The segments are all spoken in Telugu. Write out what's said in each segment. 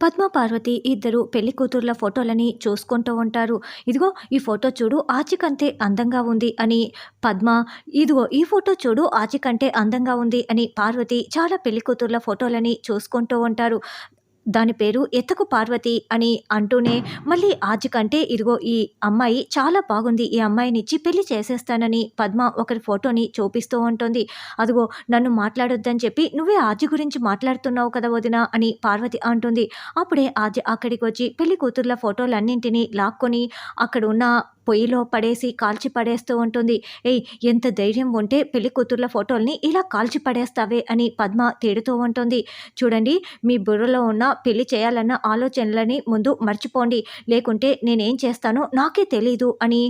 పద్మ పార్వతి ఇద్దరు పెళ్ళి కూతుర్ల ఫోటోలని చూసుకుంటూ ఉంటారు. ఇదిగో ఈ ఫోటో చూడు ఆచికంతే అందంగా ఉంది అని పద్మ ఇదిగో ఈ ఫోటో చూడు ఆచికంటే అందంగా ఉంది అని పార్వతి చాలా పెళ్ళి కూతుర్ల ఫోటోలని చూసుకుంటూ ఉంటారు. దాని పేరు ఎత్తకు పార్వతి అని అంటూనే మళ్ళీ ఆజి కంటే ఇదిగో ఈ అమ్మాయి చాలా బాగుంది. ఈ అమ్మాయినిచ్చి పెళ్ళి చేసేస్తానని పద్మ ఒకరి ఫోటోని చూపిస్తూ ఉంటుంది. అదిగో నన్ను మాట్లాడొద్దని చెప్పి నువ్వే ఆజి గురించి మాట్లాడుతున్నావు కదా వదిన అని పార్వతి అంటుంది. అప్పుడే ఆజి అక్కడికి వచ్చి పెళ్ళి కూతుర్ల ఫోటోలన్నింటినీ లాక్కొని అక్కడ ఉన్న పొయ్యిలో పడేసి కాల్చి పడేస్తూ ఉంటుంది. ఏయ్ ఎంత ధైర్యం ఉంటే పెళ్ళి కూతుర్ల ఫోటోల్ని ఇలా కాల్చి పడేస్తావే అని పద్మ తేడుతూ ఉంటుంది. చూడండి మీ బుర్రలో ఉన్న పెళ్ళి చేయాలన్న ఆలోచనలని ముందు మర్చిపోండి. లేకుంటే నేనేం చేస్తానో నాకే తెలీదు అని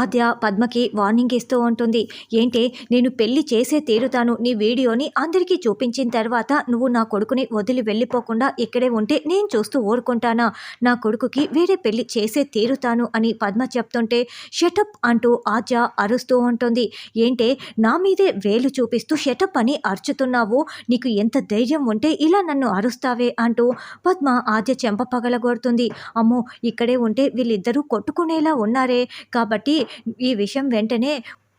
ఆద్య పద్మకి వార్నింగ్ ఇస్తూ ఉంటుంది. ఏంటే నేను పెళ్ళి చేసే తీరుతాను. నీ వీడియోని అందరికీ చూపించిన తర్వాత నువ్వు నా కొడుకుని వదిలి వెళ్ళిపోకుండా ఇక్కడే ఉంటే నేను చూస్తూ ఊరుకుంటానా? నా కొడుకుకి వేరే పెళ్ళి చేసే తీరుతాను అని పద్మ చెప్తుంటే షటప్ అంటూ ఆద్య అరుస్తూ ఉంటుంది. ఏంటే నా మీదే వేలు చూపిస్తూ షటప్ అని అరుచుతున్నావు. నీకు ఎంత ధైర్యం ఉంటే ఇలా నన్ను అరుస్తావే అంటూ పద్మ ఆద్య చెంప పగలగొడుతుంది. అమ్మో ఇక్కడే ఉంటే వీళ్ళిద్దరూ కొట్టుకునేలా ఉన్నారే. కాబట్టి ఈ విషయం వెంటనే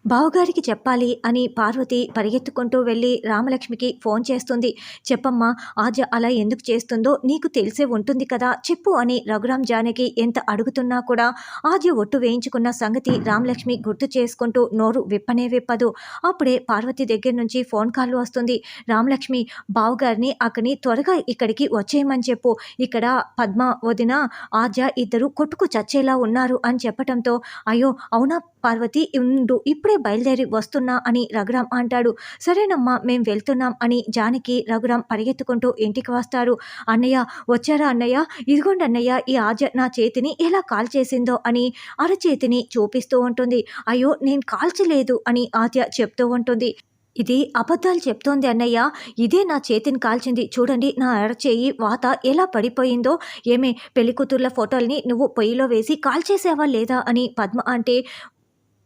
బావగారికి చెప్పాలి అని పార్వతి పరిగెత్తుకుంటూ వెళ్ళి రామలక్ష్మికి ఫోన్ చేస్తుంది. చెప్పమ్మా ఆజ అలా ఎందుకు చేస్తుందో నీకు తెలిసే ఉంటుంది కదా చెప్పు అని రఘురామ్ జానకి ఎంత అడుగుతున్నా కూడా ఆజ ఒట్టు వేయించుకున్న సంగతి రామలక్ష్మి గుర్తు చేసుకుంటూ నోరు విప్పనే విప్పదు. అప్పుడే పార్వతి దగ్గర నుంచి ఫోన్ కాల్ వస్తుంది. రామలక్ష్మి బావుగారిని అక్కడిని త్వరగా ఇక్కడికి వచ్చేయమని చెప్పు. ఇక్కడ పద్మ వదిన ఆజ ఇద్దరు కొట్టుకు చచ్చేలా ఉన్నారు అని చెప్పటంతో అయ్యో అవునా పార్వతి ఉండు ఇప్పుడే బయలుదేరి వస్తున్నా అని రఘురాం అంటాడు. సరేనమ్మా మేం వెళ్తున్నాం అని జానకి రఘురాం పరిగెత్తుకుంటూ ఇంటికి వస్తారు. అన్నయ్య వచ్చారా అన్నయ్య? ఇదిగోండి అన్నయ్య ఈ ఆజ నా చేతిని ఎలా కాల్చేసిందో అని అరచేతిని చూపిస్తూ ఉంటుంది. అయ్యో నేను కాల్చలేదు అని ఆద్య చెప్తూ ఉంటుంది. ఇది అబద్ధాలు చెప్తోంది అన్నయ్య. ఇదే నా చేతిని కాల్చింది. చూడండి నా అరచేయి వాత ఎలా పడిపోయిందో. ఏమే పెళ్ళికూతుర్ల ఫోటోల్ని నువ్వు పొయ్యిలో వేసి కాల్చేసావా లేదా అని పద్మ అంటే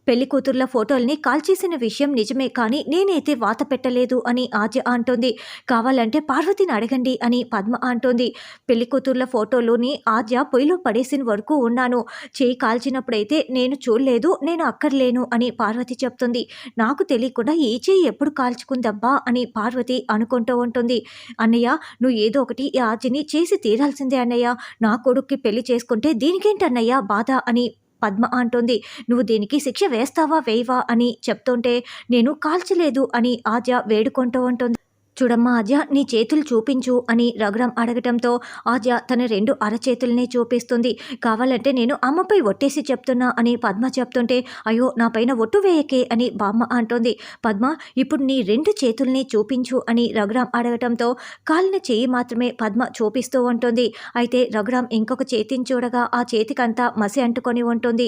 పెళ్ళి కూతుర్ల ఫోటోల్ని కాల్చేసిన విషయం నిజమే కానీ నేనైతే వాత పెట్టలేదు అని ఆద్య అంటోంది. కావాలంటే పార్వతిని అడగండి అని పద్మ అంటోంది. పెళ్ళి కూతుర్ల ఫోటోలోని ఆద్య పొయ్యిలో పడేసిన వరకు ఉన్నాను. చేయి కాల్చినప్పుడైతే నేను చూడలేదు నేను అక్కర్లేను అని పార్వతి చెప్తుంది. నాకు తెలియకుండా ఈ చేయి ఎప్పుడు కాల్చుకుందబ్బా అని పార్వతి అనుకుంటూ ఉంటుంది. అన్నయ్య నువ్వు ఏదో ఒకటి ఈ ఆద్యని చేసి తీరాల్సిందే అన్నయ్య. నా కొడుక్కి పెళ్ళి చేసుకుంటే దీనికేంటన్నయ్య బాధ అని పద్మ అంటుంది. నువ్వు దీనికి శిక్ష వేస్తావా వేయవా? అని చెప్తుంటే నేను కాల్చలేదు అని ఆద్య వేడుకుంటూ ఉంటుంది. చూడమ్మా ఆద్య నీ చేతులు చూపించు అని రఘురాం అడగటంతో ఆద్య తన రెండు అరచేతుల్ని చూపిస్తుంది. కావాలంటే నేను అమ్మపై ఒట్టేసి చెప్తున్నా అని పద్మ చెప్తుంటే అయ్యో నా పైన ఒట్టు వేయకే అని బామ్మ అంటోంది. పద్మ ఇప్పుడు నీ రెండు చేతుల్ని చూపించు అని రఘురాం అడగటంతో కాలిన చేయి మాత్రమే పద్మ చూపిస్తూ ఉంటుంది. అయితే రఘురాం ఇంకొక చేతిని చూడగా ఆ చేతికంతా మసి అంటుకొని ఉంటుంది.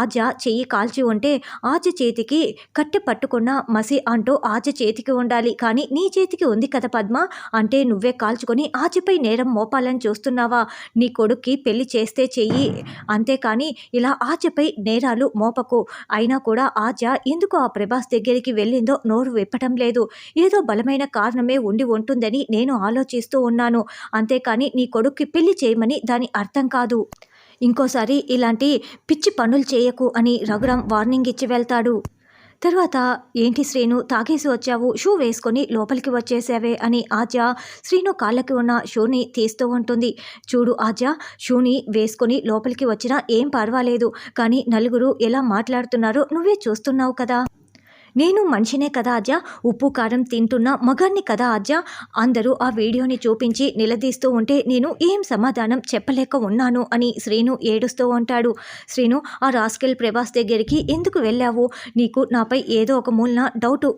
ఆజ చెయ్యి కాల్చి ఉంటే ఆజ చేతికి కట్టె పట్టుకున్న మసి అంటూ ఆజ చేతికి ఉండాలి. కానీ నీ చేతికి ఉంది కదా పద్మ? అంటే నువ్వే కాల్చుకొని ఆచిపై నేరం మోపాలని చూస్తున్నావా? నీ కొడుక్కి పెళ్ళి చేస్తే చెయ్యి. అంతేకాని ఇలా ఆచపై నేరాలు మోపకు. అయినా కూడా ఆచ ఎందుకు ఆ ప్రభాస్ దగ్గరికి వెళ్ళిందో నోరు విప్పటం లేదు. ఏదో బలమైన కారణమే ఉండి ఉంటుందని నేను ఆలోచిస్తూ ఉన్నాను. అంతేకాని నీ కొడుక్కి పెళ్ళి చేయమని దాని అర్థం కాదు. ఇంకోసారి ఇలాంటి పిచ్చి పనులు చేయకు అని రఘురాం వార్నింగ్ ఇచ్చి వెళ్తాడు. తర్వాత ఏంటి శ్రీను తాగేసి వచ్చావు షూ వేసుకొని లోపలికి వచ్చేసావే అని ఆజ శ్రీను కాళ్ళకి ఉన్న షూని తీస్తూ ఉంటుంది. చూడు ఆజ షూని వేసుకొని లోపలికి వచ్చినా ఏం పర్వాలేదు కానీ నలుగురు ఎలా మాట్లాడుతున్నారో నువ్వే చూస్తున్నావు కదా. నేను మనిషినే కదా అజ్జ? ఉప్పు కారం తింటున్న మగాన్ని కదా అజ్జ? అందరూ ఆ వీడియోని చూపించి నిలదీస్తూ ఉంటే నేను ఏం సమాధానం చెప్పలేక ఉన్నాను అని శ్రీను ఏడుస్తూ ఉంటాడు. శ్రీను ఆ రాస్కెల్ ప్రభాస్ దగ్గరికి ఎందుకు వెళ్ళావు? నీకు నాపై ఏదో ఒక మూలన డౌటు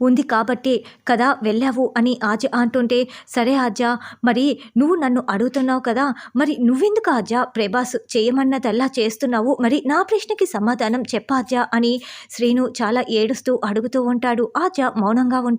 ఉంది కాబట్టి కదా వెళ్ళావు అని ఆజ అంటుంటే సరే ఆజా మరి నువ్వు నన్ను అడుగుతున్నావు కదా మరి నువ్వెందుకు ఆజా ప్రభాస్ చేయమన్నదల్లా చేస్తున్నావు? మరి నా ప్రశ్నకి సమాధానం చెప్పాజా అని శ్రీను చాలా ఏడుస్తూ అడుగుతూ ఉంటాడు. ఆజ మౌనంగా ఉంటుంది